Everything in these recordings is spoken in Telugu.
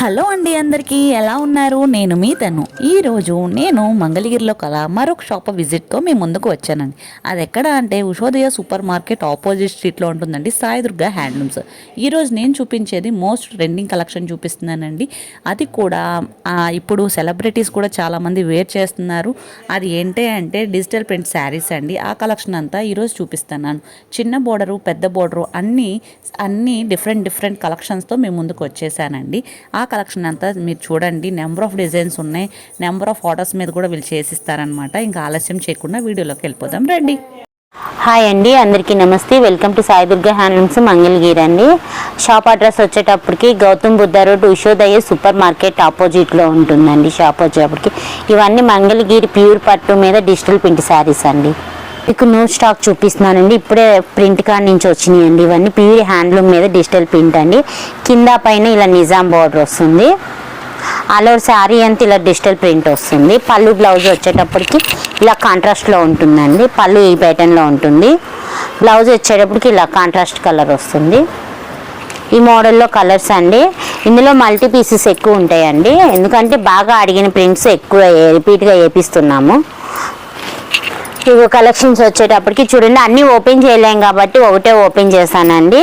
హలో అండి అందరికీ ఎలా ఉన్నారు? నేను మీ తను. ఈరోజు నేను మంగళగిరిలో కల మరొక షాప్ విజిట్తో మీ ముందుకు వచ్చానండి. అది ఎక్కడ అంటే ఉషోదయ సూపర్ మార్కెట్ ఆపోజిట్ స్ట్రీట్లో ఉంటుందండి సాయి దుర్గా హ్యాండ్లూమ్స్. ఈరోజు నేను చూపించేది మోస్ట్ ట్రెండింగ్ కలెక్షన్ చూపిస్తున్నానండి. అది కూడా ఇప్పుడు సెలబ్రిటీస్ కూడా చాలామంది వేర్ చేస్తున్నారు. అది ఏంటి అంటే డిజిటల్ ప్రింట్ శారీస్ అండి. ఆ కలెక్షన్ అంతా ఈరోజు చూపిస్తున్నాను. చిన్న బోర్డరు పెద్ద బోర్డరు అన్నీ అన్నీ డిఫరెంట్ డిఫరెంట్ కలెక్షన్స్తో మేము ముందుకు వచ్చేసానండి. ఆ కలెక్షన్ అంతా మీరు చూడండి. నెంబర్ ఆఫ్ డిజైన్స్ ఉన్నాయి. నెంబర్ ఆఫ్ ఆర్డర్స్ మీద కూడా వీళ్ళు చేసిస్తారనమాట ఇంకా ఆలస్యం చేయకుండా వీడియోలోకి వెళ్ళిపోదాం. రండి. హాయ్ అండి. అందరికీ నమస్తే. Welcome to Sai Durga handlooms Mangalagiri అండి. షాప్ అడ్రస్ వచ్చేటప్పటికి Gautam Buddha road Ushodaya super market ఆపోజిట్లో ఉంటుందండి షాప్ వచ్చేటప్పటికి. ఇవన్నీ మంగళగిరి ప్యూర్ పట్టు మీద డిజిటల్ పింట్ శారీస్ అండి. మీకు న్యూ స్టాక్ చూపిస్తున్నానండి. ఇప్పుడే ప్రింట్ కాడ నుంచి వచ్చినాయండి ఇవన్నీ. ప్యూర్ హ్యాండ్లూమ్ మీద డిజిటల్ ప్రింట్ అండి. కింద పైన ఇలా నిజాం బార్డర్ వస్తుంది. ఆల్ శారీ అంతా ఇలా డిజిటల్ ప్రింట్ వస్తుంది. పళ్ళు బ్లౌజ్ వచ్చేటప్పటికి ఇలా కాంట్రాస్ట్లో ఉంటుందండి. పళ్ళు ఈ ప్యాటర్న్లో ఉంటుంది. బ్లౌజ్ వచ్చేటప్పటికి ఇలా కాంట్రాస్ట్ కలర్ వస్తుంది. ఈ మోడల్లో కలర్స్ అండి. ఇందులో మల్టీ పీసెస్ ఎక్కువ ఉంటాయండి. ఎందుకంటే బాగా అడిగిన ప్రింట్స్ ఎక్కువ రిపీట్గా వేపిస్తున్నాము. ఇవి కలెక్షన్స్ వచ్చేటప్పటికి చూడండి అన్నీ ఓపెన్ చేయలేం కాబట్టి ఒకటే ఓపెన్ చేశానండి.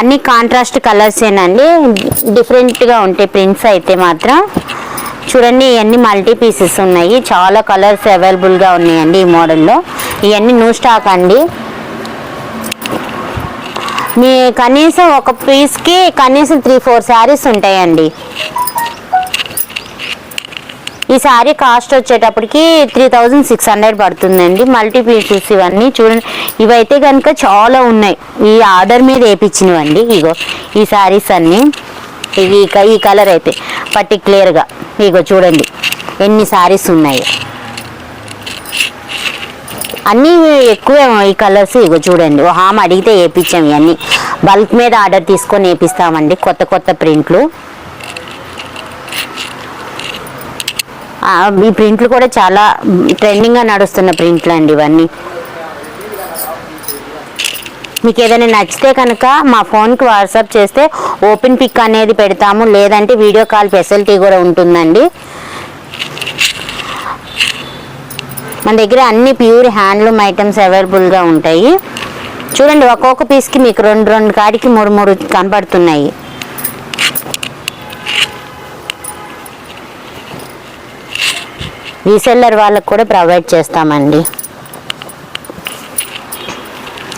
అన్ని కాంట్రాస్ట్ కలర్సేనండి డిఫరెంట్గా ఉంటాయి ప్రింట్స్ అయితే మాత్రం. చూడండి ఇవన్నీ మల్టీ పీసెస్ ఉన్నాయి. చాలా కలర్స్ అవైలబుల్గా ఉన్నాయండి ఈ మోడల్లో. ఇవన్నీ న్యూ స్టాక్ అండి. మీ కనీసం ఒక పీస్కి కనీసం త్రీ ఫోర్ శారీస్ ఉంటాయండి. ఈ శారీ కాస్ట్ వచ్చేటప్పటికి త్రీ థౌజండ్ సిక్స్ హండ్రెడ్ పడుతుందండి. మల్టీ పీసెస్ ఇవన్నీ చూడండి. ఇవైతే కనుక చాలా ఉన్నాయి. ఈ ఆర్డర్ మీద వేయించినవండి ఇగో ఈ శారీస్ అన్నీ. ఇవి ఈ కలర్ అయితే పర్టిక్యులర్గా. ఇగో చూడండి. ఎన్ని శారీస్ ఉన్నాయి. అన్నీ ఎక్కువే ఈ కలర్స్ ఇగో చూడండి. ఓ హామ్ అడిగితే వేయించాం ఇవన్నీ బల్క్ మీద ఆర్డర్ తీసుకొని వేపిస్తామండి. కొత్త కొత్త ప్రింట్లు. ఈ ప్రింట్లు కూడా చాలా ట్రెండింగ్గా నడుస్తున్న ప్రింట్లు అండి ఇవన్నీ. మీకు ఏదైనా నచ్చితే కనుక మా ఫోన్కి వాట్సాప్ చేస్తే ఓపెన్ పిక్ అనేది పెడతాము లేదంటే వీడియో కాల్ ఫెసిలిటీ కూడా ఉంటుందండి. మన దగ్గర అన్ని ప్యూర్ హ్యాండ్లూమ్ ఐటమ్స్ అవైలబుల్గా ఉంటాయి. చూడండి ఒక్కొక్క పీస్కి మీకు రెండు రెండు కాడికి మూడు మూడు కనబడుతున్నాయి. రీసెల్లర్ వాళ్ళకు కూడా ప్రొవైడ్ చేస్తామండి.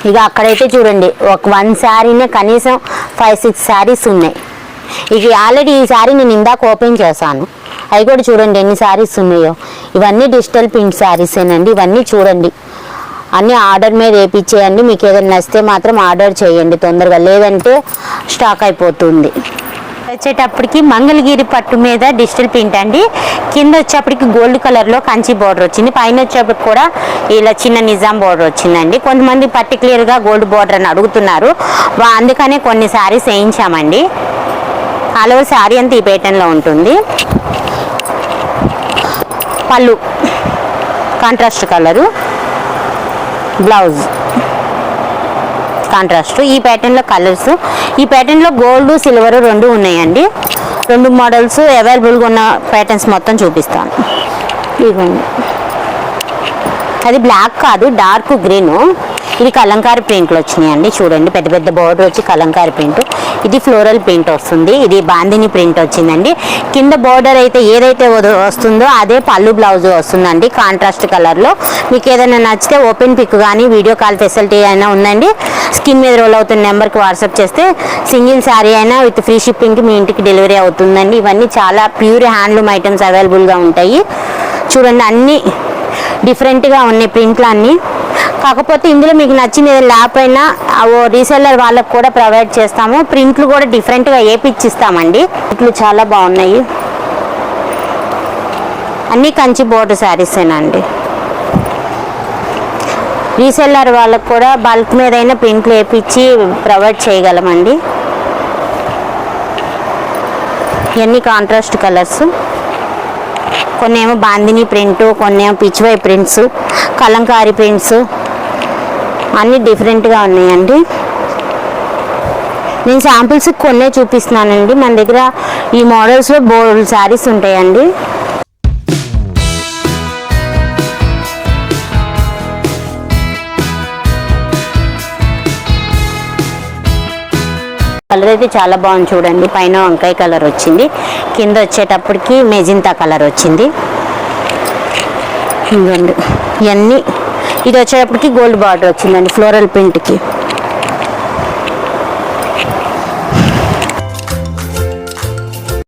ఇక అక్కడైతే చూడండి ఒక వన్ శారీనే కనీసం ఫైవ్ సిక్స్ శారీస్ ఉన్నాయి. ఇక ఆల్రెడీ ఈ శారీ నేను ఇందాక ఓపెన్ చేశాను. అవి కూడా చూడండి ఎన్ని శారీస్ ఉన్నాయో. ఇవన్నీ డిజిటల్ ప్రింట్ శారీసేనండి ఇవన్నీ చూడండి. అన్నీ ఆర్డర్ మీద వేపించేయండి మీకు ఏదైనా నచ్చితే మాత్రం ఆర్డర్ చేయండి తొందరగా. లేదంటే స్టాక్ అయిపోతుంది. వచ్చేటప్పటికి మంగళగిరి పట్టు మీద డిజిటల్ ప్రింట్ అండి. కింద వచ్చేప్పటికి గోల్డ్ కలర్లో కంచి బార్డర్ వచ్చింది. పైన వచ్చేప్పటికి కూడా ఇలా చిన్న నిజాం బార్డర్ వచ్చిందండి. కొంతమంది పర్టికులర్గా గోల్డ్ బార్డర్ అని అడుగుతున్నారు. అందుకనే కొన్ని శారీస్ వేయించామండి. ఆల్ ఓవర్ శారీ అంతా ఈ పేటర్న్లో ఉంటుంది. పళ్ళు కాంట్రాస్ట్ కలరు బ్లౌజ్ కాంట్రాస్ట్ ఈ ప్యాటర్న్లో కలర్స్ ఈ ప్యాటర్న్లో గోల్డ్ సిల్వర్ రెండు ఉన్నాయండి. రెండు మోడల్స్ అవైలబుల్గా ఉన్న ప్యాటర్న్స్ మొత్తం చూపిస్తాను. ఇవ్వండి అది బ్లాక్ కాదు డార్క్ గ్రీన్ ఇది కలంకారీ ప్రింట్లు వచ్చినాయండి. చూడండి పెద్ద పెద్ద బోర్డర్ వచ్చి కలంకారీ ప్రింట్ ఇది ఫ్లోరల్ ప్రింట్ వస్తుంది. ఇది బాందిని ప్రింట్ వచ్చిందండి. కింద బోర్డర్ అయితే ఏదైతే వస్తుందో అదే పళ్ళు బ్లౌజ్ వస్తుందండి. కాంట్రాస్ట్ కలర్లో. మీకు ఏదైనా నచ్చితే ఓపెన్ పిక్ కానీ వీడియో కాల్ ఫెసిలిటీ అయినా ఉందండి. స్కిన్ మీద రోల్ అవుతున్న నెంబర్కి వాట్సాప్ చేస్తే సింగిల్ శారీ అయినా విత్ ఫ్రీ షిప్పింగ్కి మీ ఇంటికి డెలివరీ అవుతుందండి. ఇవన్నీ చాలా ప్యూర్ హ్యాండ్లూమ్ ఐటమ్స్ అవైలబుల్గా ఉంటాయి. చూడండి అన్నీ డిఫరెంట్గా ఉన్నాయి ప్రింట్లు అన్నీ కాకపోతే ఇందులో మీకు నచ్చింది లేకపోయినా ఓ రీసెల్లర్ వాళ్ళకు కూడా ప్రొవైడ్ చేస్తాము. ప్రింట్లు కూడా డిఫరెంట్గా వేపిచ్చిస్తామండి ప్రింట్లు చాలా బాగున్నాయి. అన్నీ కంచి బోర్డు శారీసేనండి రీసెల్లర్ వాళ్ళకు కూడా బల్క్ మీద అయినా ప్రింట్లు వేపించి ప్రొవైడ్ చేయగలమండి. ఇవన్నీ కాంట్రాస్ట్ కలర్స్ కొన్ని ఏమో బాందిని ప్రింట్ కొన్ని ఏమో పిచ్చివై ప్రింట్స్ కలంకారీ ప్రింట్స్ అన్నీ డిఫరెంట్గా ఉన్నాయండి. నేను శాంపిల్స్ కొన్నే చూపిస్తున్నానండి. మన దగ్గర ఈ మోడల్స్లో బోల్డ్ శారీస్ ఉంటాయండి. కలర్ అయితే చాలా బాగుంది చూడండి. పైన వంకాయ కలర్ వచ్చింది. కింద వచ్చేటప్పటికి మెజింతా కలర్ వచ్చింది. ఇవ్వండి ఇవన్నీ ఇది వచ్చేటప్పటికి గోల్డ్ బార్డర్ వచ్చిందండి ఫ్లోరల్ ప్రింట్కి